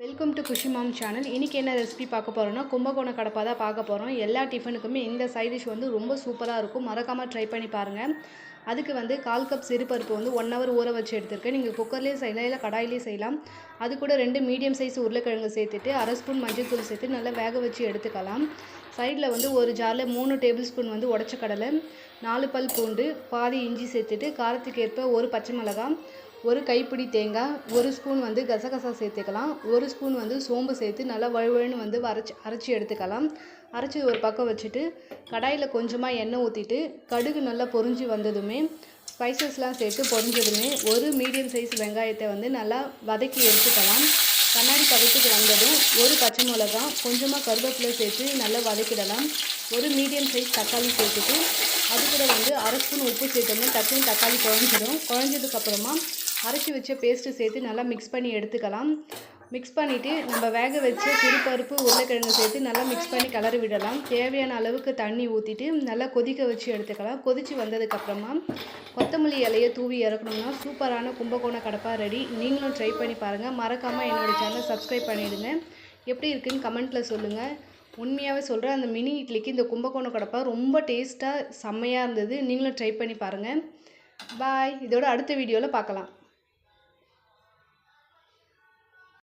Welcome to Kushi mom channel இன்றைக்கி என்ன recipe பார்க்க போகிறோன்னா கும்பகோணம் கடப்பா தான் பார்க்க போகிறோம் எல்லா டிஃபனுக்குமே இந்த சைட் டிஷ் வந்து ரொம்ப சூப்பராக இருக்கும். மறக்காமல் ட்ரை பண்ணி பாருங்கள் அதுக்கு வந்து கால் கப் சிறுபருப்பு வந்து ஒன் ஹவர் ஊற வச்சு எடுத்துருக்கேன். நீங்கள் குக்கர்லேயே செய்யலாம் இல்லை கடாயிலே செய்யலாம். அது கூட ரெண்டு மீடியம் சைஸ் உருளைக்கிழங்கு சேர்த்துட்டு அரை ஸ்பூன் மஞ்சள் தூள் சேர்த்து நல்லா வேக வச்சு எடுத்துக்கலாம். சைடில் வந்து ஒரு ஜாரில் மூணு டேபிள் ஸ்பூன் வந்து உடச்ச கடலை நாலு பல் பூண்டு பாதி இஞ்சி சேர்த்துட்டு காரத்துக்கு ஏற்ப ஒரு பச்சை மிளகாய் ஒரு கைப்பிடி தேங்காய் ஒரு ஸ்பூன் வந்து கசகசா சேர்த்துக்கலாம். ஒரு ஸ்பூன் வந்து சோம்பு சேர்த்து நல்லா வழுவழுன்னு வந்து அரைச்சி அரைச்சி எடுத்துக்கலாம். அரைச்சி ஒரு பக்கம் வச்சுட்டு கடாயில் கொஞ்சமாக எண்ணெய் ஊற்றிட்டு கடுகு நல்லா பொரிஞ்சு வந்ததுமே ஸ்பைசஸ்லாம் சேர்த்து பொறிஞ்சதுமே ஒரு மீடியம் சைஸ் வெங்காயத்தை வந்து நல்லா வதக்கி எடுத்துக்கலாம். கண்ணாடி பதத்துக்கு வந்ததும் ஒரு பச்சை மிளகா கொஞ்சமாக கருவேப்பிலை சேர்த்து நல்லா வதக்கிடலாம். ஒரு மீடியம் சைஸ் தக்காளி சேர்த்துட்டு அது கூட வந்து அரை ஸ்பூன் உப்பு சேர்த்தோம்னா டக்குன்னு தக்காளி குழஞ்சிடும் குழஞ்சதுக்கப்புறமா அரைச்சி வச்ச பேஸ்ட்டு சேர்த்து நல்லா மிக்ஸ் பண்ணி எடுத்துக்கலாம். மிக்ஸ் பண்ணிவிட்டு நம்ம வேக வச்ச சிறுபருப்பு உருளைக்கிழங்கு சேர்த்து நல்லா மிக்ஸ் பண்ணி கிளறி விடலாம். தேவையான அளவுக்கு தண்ணி ஊற்றிட்டு நல்லா கொதிக்க வச்சு எடுத்துக்கலாம். கொதித்து வந்ததுக்கப்புறமா கொத்தமல்லி இலையை தூவி இறக்கணும்னா சூப்பரான கும்பகோண கடப்பா ரெடி நீங்களும் ட்ரை பண்ணி பாருங்கள் மறக்காமல் என்னோடய சேனல் சப்ஸ்கிரைப் பண்ணிவிடுங்க எப்படி இருக்குன்னு கமெண்ட்டில் சொல்லுங்கள் உண்மையாகவே சொல்கிறேன் அந்த மினி இட்லிக்கு இந்த கும்பகோணம் கடப்பா ரொம்ப டேஸ்ட்டாக செம்மையாக இருந்தது. நீங்களும் ட்ரை பண்ணி பாருங்கள் பாய் இதோட அடுத்த வீடியோவில் பார்க்கலாம்.